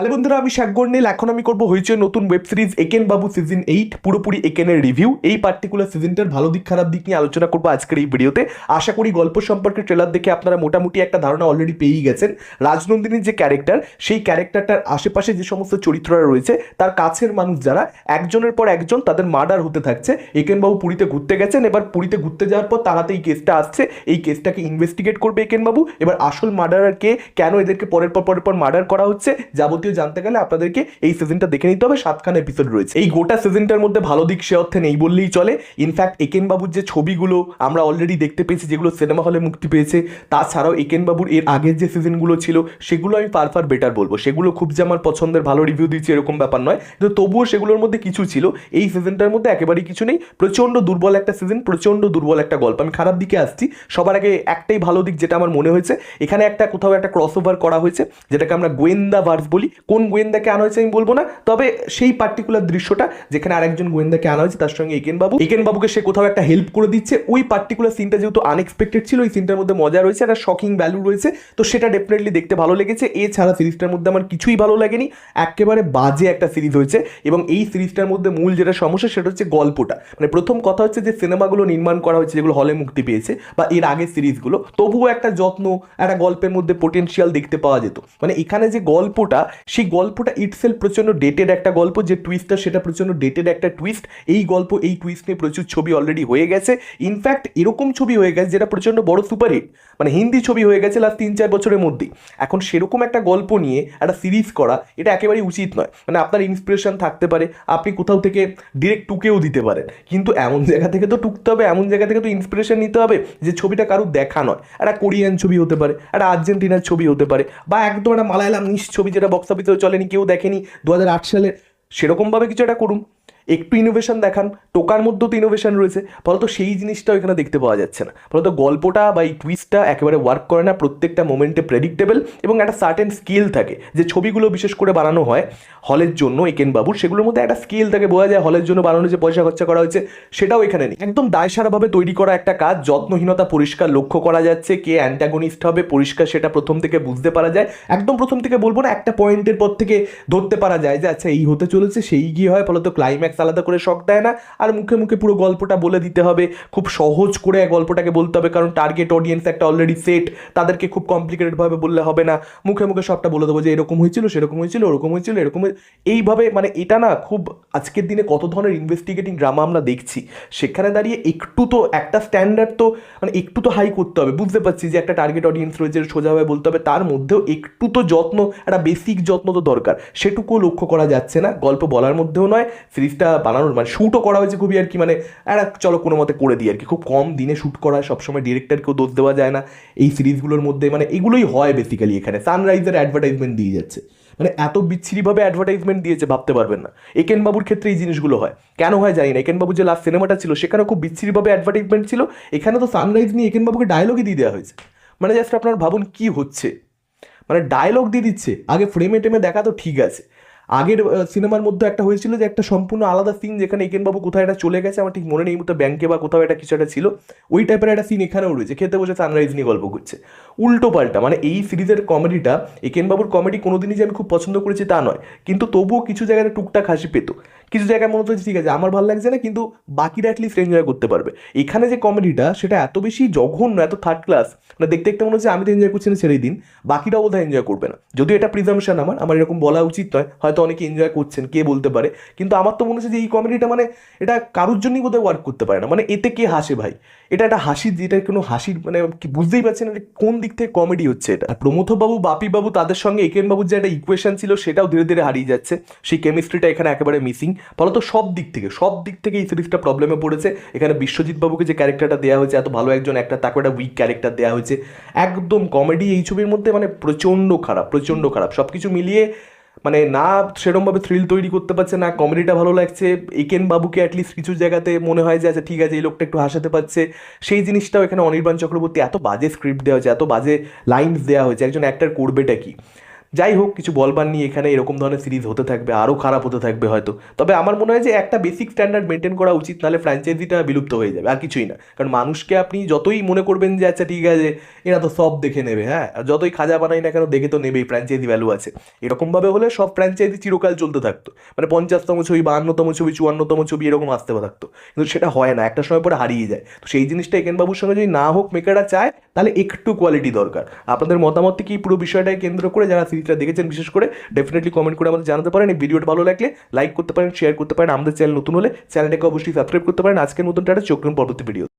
Hello বন্ধুরা, আমি শাকগর নীল এখন আমি করব হয়েছে নতুন web series Eken Babu season eight পুরোপুরি একেনের রিভিউ এই পার্টিকুলার সিজনটার ভালো দিক, খারাপ দিক নিয়ে আলোচনা করব আজকের এই ভিডিওতে। আশা করি গল্প সম্পর্কে ট্রেলার দেখে আপনারা মোটামুটি একটা ধারণা অলরেডি পেয়েই গেছেন। রাজনন্দিনীর যে ক্যারেক্টার সেই ক্যারেক্টারটার আশেপাশে যে সমস্ত চরিত্ররা রয়েছে, তার কাছের মানুষ যারা, একজনের পর একজন তাদের মার্ডার হতে থাকছে। একেনবাবু পুরীতে ঘুরতে গেছেন, এবার পুরীতে ঘুরতে যাওয়ার পর তার হাতে এই কেসটা আসছে। এই কেসটাকে ইনভেস্টিগেট করবে একেনবাবু এবার আসল মার্ডারার কে কেন এদেরকে পরের পর পরের পর মার্ডার করা হচ্ছে, যাবতীয় জানতে গেলে আপনাদেরকে এই সিজনটা দেখে নিতে হবে। সাতখানা এপিসোড রয়েছে। এই গোটা সিজনটার মধ্যে ভালো দিক সে অর্থে নেই বললেই চলে। ইনফ্যাক্ট একেন বাবুর যে ছবিগুলো আমরা অলরেডি দেখতে পেয়েছি, যেগুলো সিনেমা হলে মুক্তি পেয়েছে, তাছাড়াও একেন বাবুর এর আগের যে সিজনগুলো ছিল, সেগুলো আমি পার পার বেটার বলব। সেগুলো খুব যে আমার পছন্দের, ভালো রিভিউ দিচ্ছি এরকম ব্যাপার নয়। কিন্তু তবুও সেগুলোর মধ্যে কিছু ছিল। এই সিজনটার মধ্যে একেবারেই কিছু নেই। প্রচণ্ড দুর্বল একটা সিজন প্রচণ্ড দুর্বল একটা গল্প। আমি খারাপ দিকে আসছি। সবার আগে একটাই ভালো দিক যেটা আমার মনে হয়েছে, এখানে একটা কোথাও একটা ক্রস ওভার করা হয়েছে, যেটাকে আমরা গোয়েন্দা ভার্স বলি। কোন গোয়েন্দাকে আনা হয়েছে আমি বলব না। তবে সেই পার্টিকুলার দৃশ্যটা যেখানে আরেকজন গোয়েন্দাকে আনা হয়েছে, তার সঙ্গে একেন বাবু। একেন বাবুকে সে কোথাও একটা হেল্প করে দিচ্ছে। ওই পার্টিকুলার সিনটা যেহেতু আনএক্সপেক্টেড ছিল ওই সিনটার মধ্যে মজা রয়েছে, একটা শকিং ভ্যালু রয়েছে। তো সেটা ডেফিনেটলি দেখতে ভালো লেগেছে। এছাড়া সিরিজটার মধ্যে আমার কিছুই ভালো লাগেনি। একেবারে বাজে একটা সিরিজ হয়েছে এবং এই সিরিজটার মধ্যে মূল যেটা সমস্যা, সেটা হচ্ছে গল্পটা। মানে প্রথম কথা হচ্ছে যে সিনেমাগুলো নির্মাণ করা হয়েছে, যেগুলো হলে মুক্তি পেয়েছে বা এর আগের সিরিজগুলো, তবুও একটা যত্ন, একটা গল্পের মধ্যে পোটেনশিয়াল দেখতে পাওয়া যেত। মানে এখানে যে গল্পটা সেই গল্পটা ইটসেল প্রচণ্ড ডেটেড একটা গল্প, যে টুইস্টটা সেটা প্রচণ্ড ডেটেড একটা টুইস্ট এই গল্প, এই টুইস্ট নিয়ে প্রচুর ছবি অলরেডি হয়ে গেছে। ইনফ্যাক্ট এরকম ছবি হয়ে গেছে যেটা প্রচণ্ড বড় সুপারহিট মানে হিন্দি ছবি হয়ে গেছে লাস্ট তিন চার বছরের মধ্যেই এখন সেরকম একটা গল্প নিয়ে, একটা সিরিজ করা, এটা একেবারেই উচিত নয়। মানে আপনার ইন্সপিরেশন থাকতে পারে, আপনি কোথাও থেকে ডিরেক্ট টুকেও দিতে পারেন। কিন্তু এমন জায়গা থেকে তো টুকতে হবে, এমন জায়গা থেকে তো ইন্সপিরেশন নিতে হবে যে ছবিটা কারুর দেখা নয়। একটা কোরিয়ান ছবি হতে পারে, একটা আর্জেন্টিনার ছবি হতে পারে, বা একদম একটা মালায়ালাম নিশ ছবি যেটা বক্স অফিসেও চলেনি কেউ দেখেনি। দু সালের সালে সেরকমভাবে কিছু একটা করুন। একটু ইনোভেশন দেখান, টোকার মধ্যেও তো ইনোভেশন রয়েছে। ফলত সেই জিনিসটাও এখানে দেখতে পাওয়া যাচ্ছে না। ফলত গল্পটা বা এই টুইস্টটা একেবারে ওয়ার্ক করে না, প্রত্যেকটা মোমেন্টে প্রেডিক্টেবল এবং একটা সার্টেন স্কিল থাকে। যে ছবিগুলো বিশেষ করে বানানো হয় হলের জন্য একেন বাবুর সেগুলোর মধ্যে একটা স্কিল থাকে, বোঝা যায় হলের জন্য বানানো যে পয়সা খরচা করা হয়েছে, সেটাও এখানে নেই। একদম দায়সারাভাবে তৈরি করা একটা কাজ, যত্নহীনতা পরিষ্কার লক্ষ্য করা যাচ্ছে, কে অ্যান্টাগনিস্ট হবে, পরিষ্কার সেটা প্রথম থেকে বুঝতে পারা যায়। একদম প্রথম থেকে বলব না, একটা পয়েন্টের পর থেকে ধরতে পারা যায় যে আচ্ছা এই হতে চলেছে, সেই গিয়ে হয়, ফলত ক্লাইম্যাক্স আলাদা করে শখ দেয় না, আর মুখে মুখে পুরো গল্পটা বলে দিতে হবে। খুব সহজ করে গল্পটাকে বলতে হবে, কারণ টার্গেট অডিয়েন্স একটা অলরেডি সেট তাদেরকে খুব কমপ্লিকেটেডভাবে বললে হবে না। মুখে মুখে সবটা বলে দেবো যে, এরকম হয়েছিল, সেরকম হয়েছিল, ওরকম হয়েছিল, এরকম এইভাবে মানে এটা না খুব আজকের দিনে কত ধরনের ইনভেস্টিগেটিং ড্রামা আমরা দেখছি। সেখানে দাঁড়িয়ে একটু তো একটা স্ট্যান্ডার্ড তো মানে একটু তো হাই করতে হবে। বুঝতে পারছি যে একটা টার্গেট অডিয়েন্স রয়েছে, সোজাভাবে বলতে হবে, তার মধ্যেও একটু তো যত্ন, একটা বেসিক যত্ন তো দরকার। সেটুকুও লক্ষ্য করা যাচ্ছে না, গল্প বলার মধ্যেও নয় সিরিজটা বানানোর মানে শ্যুটও করা হয়েছে খুবই আর কি মানে একটা চলো কোনো মতে করে দিই আর কি। খুব কম দিনে শ্যুট করা, সবসময় ডিরেক্টরকেও দোষ দেওয়া যায় না। এই সিরিজগুলোর মধ্যে মানে এগুলোই হয় বেসিক্যালি এখানে। সানরাইজের অ্যাডভার্টাইজমেন্ট দিয়ে যাচ্ছে। মানে এত বিচ্ছিরিভাবে অ্যাডভার্টাইজমেন্ট দিয়েছে, ভাবতে পারবেন না। একেন বাবুর ক্ষেত্রে এই জিনিসগুলো হয়। কেন হয় জানি না। একেন বাবুর যে লাস্ট সিনেমাটা ছিল সেখানে খুব বিচ্ছিরিভাবে অ্যাডভার্টাইজমেন্ট ছিল। এখানে তো সানরাইজ নিয়ে একেন বাবুকে ডায়লগই দিয়ে দেওয়া হয়েছে। মানে জাস্ট আপনার ভাবুন কি হচ্ছে। মানে ডায়লগ দিয়ে দিচ্ছে। আগে ফ্রেমে টেমে দেখা তো ঠিক আছে। আগের সিনেমার মধ্যে একটা হয়েছিল যে একটা সম্পূর্ণ আলাদা সিন যেখানে একেনবাবু কোথায় একটা চলে গেছে, আমার ঠিক মনে নেই মুহূর্তে ব্যাংকে বা কোথাও একটা কিছু একটা ছিল, ওই টাইপের একটা সিন এখানেও রয়েছে। খেতে বসে সানরাইজ নিয়ে গল্প করছে। উল্টো পাল্টা মানে এই সিরিজের কমেডিটা একেনবাবুর কমেডি কোনোদিনই যে আমি খুব পছন্দ করেছি তা নয়, কিন্তু তবুও কিছু জায়গায় টুকটাক হাসি পেতো। কিছু জায়গায় মনে হচ্ছে ঠিক আছে, আমার ভালো লাগছে না, কিন্তু বাকিরা অ্যাটলিস্ট এনজয় করতে পারবে। এখানে যে কমেডিটা সেটা এত বেশি জঘন্য, এত থার্ড ক্লাস মানে দেখতে দেখতে মনে হচ্ছে আমি তো এনজয় করছি না ছেড়েই দিন বাকিরাও বোধহয় এনজয় করবে না। যদিও এটা প্রিজামশন আমার আমার এরকম বলা উচিত নয়, হয়তো অনেকে এনজয় করছেন, কে বলতে পারে, কিন্তু আমার তো মনে হচ্ছে যে এই কমেডিটা মানে এটা কারোর জন্যই বোধহয় ওয়ার্ক করতে পারে না। মানে এতে কে হাসে ভাই? এটা একটা হাসির যেটা কোনো হাসির মানে বুঝতেই পারছেন কোন দিক থেকে কমেডি হচ্ছে এটা। আর প্রমথবাবু, বাপিবাবু, তাদের সঙ্গে একেন বাবুর যে একটা ইকুয়েশন ছিল, সেটাও ধীরে ধীরে হারিয়ে যাচ্ছে। সেই কেমিস্ট্রিটা এখানে একেবারে মিসিং ফলত সব দিক থেকে, সব দিক থেকে এই সিরিজটা প্রবলেমে পড়েছে। এখানে বিশ্বজিৎ বাবুকে যে ক্যারেক্টারটা দেওয়া হয়েছে, এত ভালো একজন একটা, তাকে একটা উইক ক্যারেক্টার দেওয়া হয়েছে। একদম কমেডি এই ছবির মধ্যে মানে প্রচণ্ড খারাপ প্রচণ্ড খারাপ। সব কিছু মিলিয়ে মানে না সেরকমভাবে থ্রিল তৈরি করতে পারছে না কমেডিটা ভালো লাগছে। একেন বাবুকে অ্যাটলিস্ট কিছু জায়গাতে মনে হয় যে আচ্ছা ঠিক আছে, এই লোকটা একটু হাসাতে পারছে। সেই জিনিসটাও এখানে অনির্বাণ চক্রবর্তী এত বাজে স্ক্রিপ্ট দেওয়া হয়েছে, এত বাজে লাইনস দেওয়া হয়েছে, একজন অ্যাক্টার করবেটা কি? যাই হোক, কিছু বলবার নিয়ে এখানে এরকম ধরনের সিরিজ হতে থাকবে, আরও খারাপ হতে থাকবে হয়তো। তবে আমার মনে হয় যে একটা বেসিক স্ট্যান্ডার্ড মেনটেন করা উচিত, নাহলে ফ্র্যাঞ্চাইজিটা বিলুপ্ত হয়ে যাবে, আর কিছুই না। কারণ মানুষকে আপনি যতই মনে করবেন যে আচ্ছা ঠিক আছে, এরা তো সব দেখে নেবে হ্যাঁ? আর যতই খাজা বানাই না কেন, দেখে তো নেবেই ফ্র্যাঞ্চাইজি ভ্যালু আছে। এরকমভাবে হলে সব ফ্র্যাঞ্চাইজি চিরকাল চলতে থাকতো। মানে পঞ্চাশতম ছবি, বাহান্নতম ছবি, চুয়ান্নতম ছবি এরকম আসতে থাকতো। কিন্তু সেটা হয় না, একটা সময় পরে হারিয়ে যায়। তো সেই জিনিসটা একেন বাবুর সঙ্গে যদি না হোক মেকাররা চায়, তাহলে একটু কোয়ালিটি দরকার। আপনাদের মতামত কি পুরো বিষয়টাকে কেন্দ্র করে যারা সিরিজটা দেখেছেন, বিশেষ করে ডেফিনেটলি কমেন্ট করে আমাদের জানাতে পারেন। এই ভিডিওটা ভালো লাগলে লাইক করতে পারেন শেয়ার করতে পারেন। আমাদের চ্যানেল নতুন হলে চ্যানেলটাকে অবশ্যই সাবস্ক্রাইব করতে পারেন। আজকের মতন টাটা, চোখ পরবর্তী ভিডিও